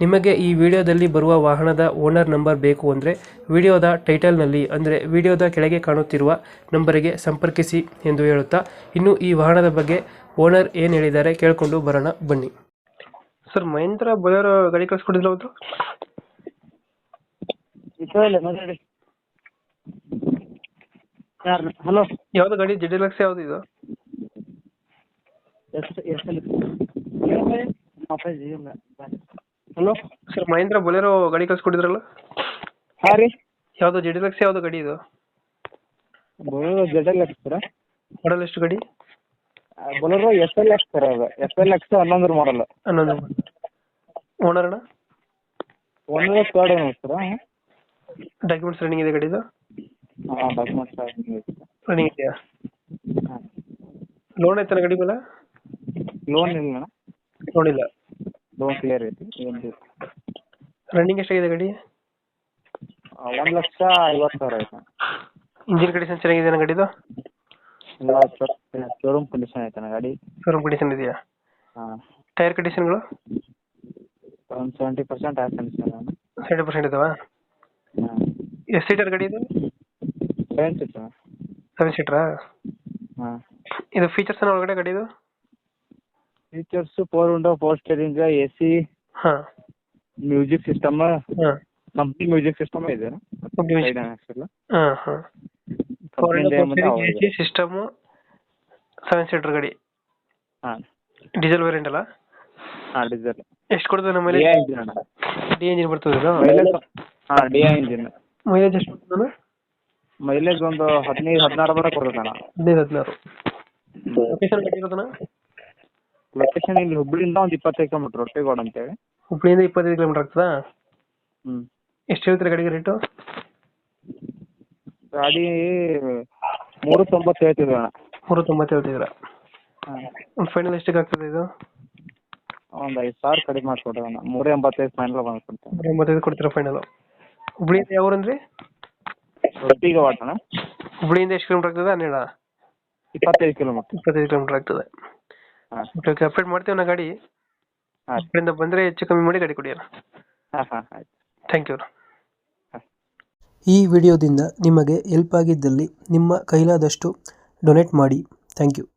ನಿಮಗೆ ಈ ವಿಡಿಯೋದಲ್ಲಿ ಬರುವ ವಾಹನದ ಓನರ್ ನಂಬರ್ ಬೇಕು ಅಂದರೆ ವಿಡಿಯೋದ ಟೈಟಲ್ನಲ್ಲಿ ಅಂದರೆ ವಿಡಿಯೋದ ಕೆಳಗೆ ಕಾಣುತ್ತಿರುವ ನಂಬರಿಗೆ ಸಂಪರ್ಕಿಸಿ ಎಂದು ಹೇಳುತ್ತಾ ಇನ್ನು ಈ ವಾಹನದ ಬಗ್ಗೆ ಓನರ್ ಏನು ಹೇಳಿದ್ದಾರೆ ಕೇಳಿಕೊಂಡು ಬರೋಣ ಬನ್ನಿ. ಸರ್ ಮಹೇಂದ್ರ ಬೊಲೆರೋ ಗಾಡಿ ಕಳಿಸ್ಕೊಡಿದ್ರು ಅವರು ಇಲ್ಲೇ ಮಾತಾಡಿ. ಯಾರು ಹಲೋ? ಯಾವ್ದು ಗಾಡಿ? ಜೆಡ್ ಲಕ್ಷ ಯಾವ್ದು ಇದು? ಎಷ್ಟು ಎಷ್ಟು ಇಲ್ಲ ಹಲೋ? ಸರ್ ಮಹೇಂದ್ರ ಬೊಲೆರೋ ಗಾಡಿ ಕಳಿಸ್ಕೊಟ್ಟಿದ್ರಲ್ಲ? ಹಾಂ ರೀ. ಯಾವುದು ಜೆಡ್ ಎಲ್ ಯಾವ್ದು ಯಾವುದು ಗಾಡಿ ಇದು? Bolero Z L X sir. Model ಎಷ್ಟು ಗಾಡಿ? Bolero S L X sir ಅದು. ಎಸ್ ಎಲ್ ಎಕ್ಸ್ ಹನ್ನೊಂದರ ಮಾಡಲ್ ಹನ್ನೊಂದು ಓನರ್ ಅಣ್ಣ? ಓನರ್ ತರ್ಡ್ ಏನು ಸರ. ಡಾಕ್ಯುಮೆಂಟ್ಸ್ ರನ್ನಿಂಗ್ ಇದೆ ಗಾಡಿದು ಹಾಂ ಡಾಕ್ಯುಮೆಂಟ್ಸ್ ರನ್ನಿಂಗ್ ಇದೆಯಾ? ಹಾಂ. ಲೋನ್ ಐತನ ಗಾಡಿ ಮೇಲೆ? ಲೋನ್ ಇಲ್ಲ ಲೋನ್ ಇಲ್ಲ. ಲೋನ್ ಕ್ಲಿಯರ್ ಐತಿ ಏನು ರನ್ನಿಂಗ್ ಎಷ್ಟಾಗಿದೆ ಗಾಡಿ? ಒಂದು ಲಕ್ಷ ಐವತ್ತು ಸಾವಿರ ಐತೆ ಇಂಜಿನ್ ಕಂಡೀಷನ್ ಚೆನ್ನಾಗಿದೆ ಗಾಡಿದು? ಸರ್ ಶೋರೂಮ್ ಕಂಡೀಷನ್ ಐತೆ ಗಾಡಿ? ಶೋರೂಮ್ ಕಂಡೀಷನ್ ಇದೆಯಾ? ಹಾಂ. ಟೈರ್ ಕಂಡೀಷನ್ಗಳು ಒಂದು seventy percent condition seventy percent ಇದಾವ? ಹಾಂ. ಎಷ್ಟು ಸೀಟರ್ ಗಾಡಿ ಇದು? ಸೆವೆನ್ ಸೀಟರ್ ಸೆವೆನ್ ಸೀಟ್ರಾ ಹಾಂ. ಇದು ಫೀಚರ್ಸ್ ಒಳಗಡೆ ಗಾಡಿದು features four window four steering A C ಹಾಂ. ಮ್ಯೂಸಿಕ್ ಸಿಸ್ಟಮ್ ಹಾಂ. ಕಂಪ್ನಿ ಮ್ಯೂಸಿಕ್ ಸಿಸ್ಟಮ್ ಇದೆ. ಹಾಂ ಹಾಂ. Four A C system seven seater ಗಾಡಿ. ಹಾಂ. ಡೀಸೆಲ್ ವೇರಿಯಂಟ್ ಅಲ್ಲ? ಹಾಂ ಡೀಸೆಲ್ ಎಷ್ಟು ಕೊಡ್ತದೆ ನಮ್ಮ ಡಿ ಮೈಲೇಜ್ ಐ ಇಂಜಿನ್ ಅಣ್ಣ. ಡಿ ಇಂಜಿನ್ ಬರ್ತದೆ ಇದು? ಮೈಲೇಜ್ ಹಾಂ ಡಿ ಐ ಇಂಜಿನ್ ಮೈಲೇಜ್ ಎಷ್ಟು ಬರ್ತದೆ ಮೈಲೇಜ್ ಒಂದು ಹದಿನೈದು ಹದಿನಾರು ಬರ ಕೊಡುತ್ತೆ ಅಣ್ಣ. ಹದಿನೈದು ಹದಿನಾರು. ಲೊಕೇಶನ್ ಗಾಡಿ ಇರೋದಣ್ಣ ಲೊಕೇಶನ್ ಇಲ್ಲಿ ಹುಬ್ಳಿಯಿಂದ ಒಂದು ಇಪ್ಪತ್ತೈದು ಕಿಲೋಮೀಟ್ರ್ ರೊಟ್ಟೆಗೋಡ್ ಅಂತೇಳಿ. ಹುಬ್ಳಿಯಿಂದ ಇಪ್ಪತ್ತೈದು ಕಿಲೋಮೀಟರ್ ಆಗ್ತದಾ? ಹ್ಞೂ ಎಷ್ಟು ಹೇಳ್ತೀರಾ ಗಾಡಿಗೆ ರೇಟು ಗಾಡಿ ಮೂರು ತೊಂಬತ್ತು ಹೇಳ್ತಿದ್ವಿ ಅಣ್ಣ. ಮೂರು ತೊಂಬತ್ತು ಹೇಳ್ತಿದ್ದೀರಾ? ಹಾಂ. ಒಂದು ಫೈನಲ್ ಎಷ್ಟಿಗೆ ಆಗ್ತದೆ ಇದು? ಒಂದು ಐದು ಸಾವಿರ ಕಡಿಮೆ ಮಾಡಿಕೊಡ್ರಿ ಅಣ್ಣ. ಮೂರು ಎಂಬತ್ತೈದು ಫೈನಲ್ ಬಂದ್ಕೊಡ್ತೇನೆ ಮೂರು ಎಂಬತ್ತೈದು ಕೊಡ್ತೀರಾ ಫೈನಲ್ ಹುಬ್ಳಿಯಿಂದ ಯಾವ ಊರಂದ್ರಿ? ರೊಟ್ಟಿಗೆ ಅಣ್ಣ ಹುಬ್ಳಿಯಿಂದ ಎಷ್ಟು ಕಿಲೋಮೀಟರ್ ಆಗ್ತದೆ ಹನ್ನೆರಡ ಇಪ್ಪತ್ತೈದು ಕಿಲೋಮೀಟ್ರ್ ಇಪ್ಪತ್ತೈದು ಕಿಲೋಮೀಟರ್ ಆಗ್ತದೆ. ಹಾಂ. ಓಕೆ ಅಪ್ಡೇಟ್ ಮಾಡ್ತೀವಿ ನಾ ಗಾಡಿ. ಹಾಂ. ಅಲ್ಲಿಂದ ಬಂದರೆ ಹೆಚ್ಚು ಕಮ್ಮಿ ಮಾಡಿ ಗಾಡಿ ಕೊಡಿ ಹಾಂ ಹಾಂ ಆಯ್ತು. ಥ್ಯಾಂಕ್ ಯು ಈ ವಿಡಿಯೋದಿಂದ ನಿಮಗೆ ಹೆಲ್ಪ್ ಆಗಿದ್ದಲ್ಲಿ ನಿಮ್ಮ ಕೈಲಾದಷ್ಟು ಡೊನೇಟ್ ಮಾಡಿ. Thank you